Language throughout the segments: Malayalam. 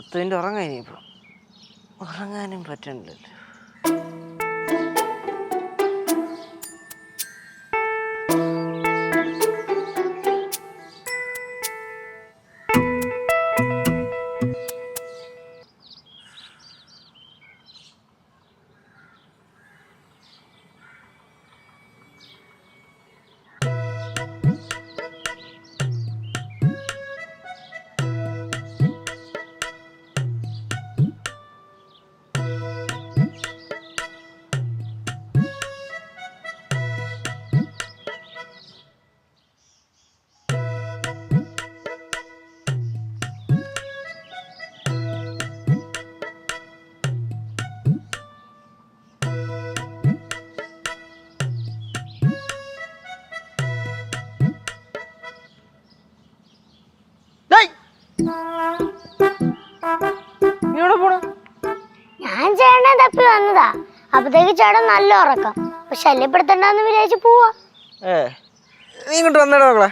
പത്ത് മിനിറ്റ് ഉറങ്ങാനും പറ്റണില്ലല്ലോ. തപ്പി വന്നതാ അപ്പത്തേക്ക് ചേട്ടൻ നല്ല ഉറക്കം. അപ്പൊ ശല്യപ്പെടുത്തണ്ടെന്ന് വിചാരിച്ച് പോവാ. ഏ നീ ഇങ്ങോട്ട് വന്നേടാ മക്കളെ.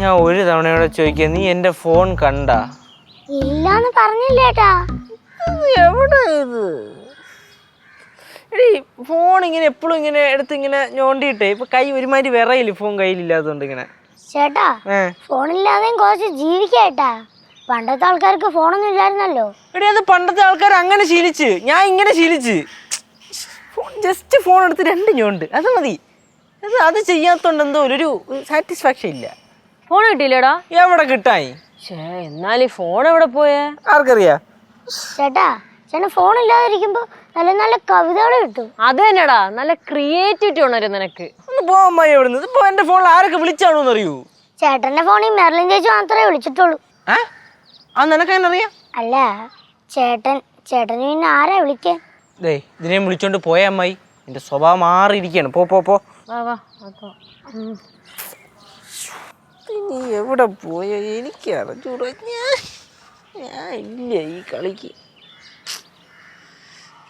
ഞാൻ ഒരു തവണയോടെ ചോദിക്കുക നീ എന്റെ ഫോൺ കണ്ട? ഇല്ലാന്ന് പറഞ്ഞില്ലേട്ടാ. എവിടെ ഇത്? എടീ ഫോൺ ഇങ്ങനെ എപ്പോഴും ഇങ്ങനെ എടുത്ത് ഇങ്ങനെ ഞോണ്ടിയിട്ടേ. ഇപ്പൊ കൈ ഒരുമാതിരി വിറയില്ല ഫോൺ കയ്യിലില്ലാത്തതുകൊണ്ട് ഇങ്ങനെ. ചേട്ടാ ഏ. ഫോണില്ലാതെയും കുറച്ച് ജീവിക്കേട്ടാ പണ്ടത്തെ ആൾക്കാർക്ക് ഫോണൊന്നും ഇല്ലായിരുന്നല്ലോ. എടീ അത് പണ്ടത്തെ ആൾക്കാർ അങ്ങനെ ശീലിച്ച്. ഞാൻ ഇങ്ങനെ ശീലിച്ച്. ഫോൺ ജസ്റ്റ് ഫോൺ എടുത്ത് രണ്ട് ഞോണ്ട്. അത് മതി. അത് അത് ചെയ്യാത്തോണ്ട് എന്തോ ഒരു സാറ്റിസ്ഫാക്ഷൻ ഇല്ല. ഫോൺ കിട്ടിയില്ലേടാ? എവിടെ കിട്ടായി ഷേ എന്നാൽ ഈ ഫോൺ എവിടെ പോയേ? ആർക്കറിയാ? ചേട്ടാ ചേട്ടൻ ഫോൺ ഇല്ലാതിരിക്കുമ്പോ നല്ല നല്ല കവിതകൾ കിട്ടും. അത് തന്നെടാ നല്ല ക്രിയേറ്റിവിറ്റി ഉണരും നിനക്ക്. ഒന്ന് പോവാൻ മതി എവിടെ നിന്ന് ഇപ്പൊ എന്റെ ഫോണിൽ ആരൊക്കെ വിളിച്ചാണോന്ന് അറിയൂ ചേട്ടന്റെ ഫോണിൽ മെർലിൻ ചേച്ചി മാത്രമേ വിളിച്ചിട്ടുള്ളൂ. ഏ? അത് നിനക്ക് അറിയാം? അല്ല ചേട്ടൻ ചേട്ടന് പിന്നെ ആരാ വിളിക്കാൻ? ദേ ഇതിനെ വിളിച്ചോണ്ട് പോയ അമ്മായി. എന്റെ സ്വഭാവം മാറിയിരിക്കുകയാണ് പോ പോ പോ. വാ വാ അതോ നീ എവിടെ പോയോ? എനിക്കറിഞ്ഞൂടാ ഞാൻ ഞാൻ ഇല്ല ഈ കളിക്ക്.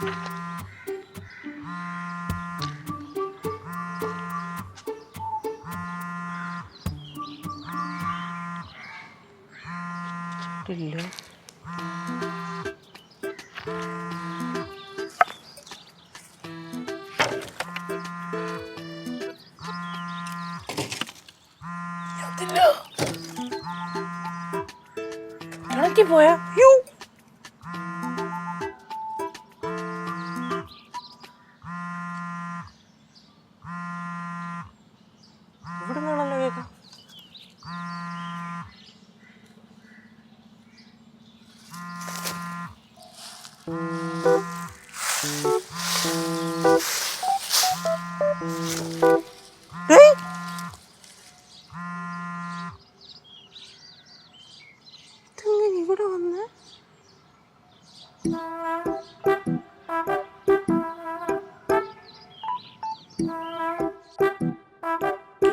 ഓ വൈബ്രേഷനാ ഇല്ല ഇളക്കി പോയാ യ്യോ. ഇവിടെ ഇവിടെ വന്ന്?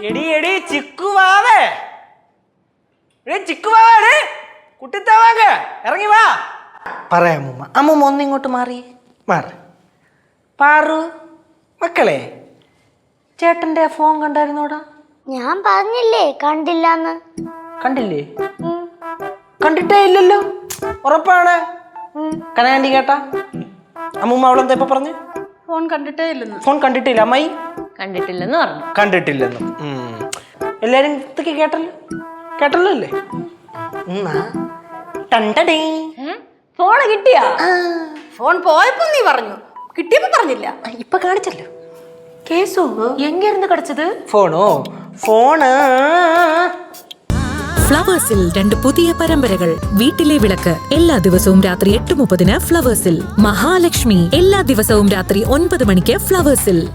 എടി എടി ചിക്കുവാവേ. എടി ചിക്കുവാവേ കുട്ടിത്താവാങ്ക ഇറങ്ങി വാ. പറയാം അമ്മൂമ്മ. അമ്മൂമ്മ ഒന്നിങ്ങോട്ട് മാറി. മാറി. പാറു മക്കളെ ചേട്ടന്റെ ഫോൺ കണ്ടായിരുന്നോടാ ഞാൻ പറഞ്ഞില്ലേ കണ്ടില്ലാന്ന്. കണ്ടില്ലേ? കണ്ടിട്ടേ ഇല്ലല്ലോ. ഉറപ്പാണ്. കനാൻഡി കേട്ടാ? അമ്മൂമ്മ അവളെന്താ ഇപ്പൊ പറഞ്ഞു? ഫോൺ കണ്ടിട്ടേ ഇല്ലെന്ന്. ഫോൺ കണ്ടിട്ടില്ല. അമ്മായി? കണ്ടിട്ടില്ലെന്ന് പറഞ്ഞു. കണ്ടിട്ടില്ലെന്നും. എല്ലാരും ഇതൊക്കെ കേട്ടല്ലോ? കേട്ടല്ലോ അല്ലേ? ഫോൺ ഫോണ് കിട്ടിയാ? ഫോൺ പോയപ്പോ നീ പറഞ്ഞു. കിട്ടിയപ്പോ പറഞ്ഞില്ല. ഇപ്പൊ കാണിച്ചല്ലോ. കേസു എങ്ങ കടച്ചത് കിടച്ചത്? ഫോണോ? ഫോണ്. ഫ്ലവേഴ്സിൽ രണ്ട് പുതിയ പരമ്പരകൾ. വീട്ടിലെ വിളക്ക് എല്ലാ ദിവസവും രാത്രി എട്ട് മുപ്പതിന് ഫ്ലവേഴ്സിൽ. മഹാലക്ഷ്മി എല്ലാ ദിവസവും രാത്രി ഒൻപത് മണിക്ക് ഫ്ലവേഴ്സിൽ.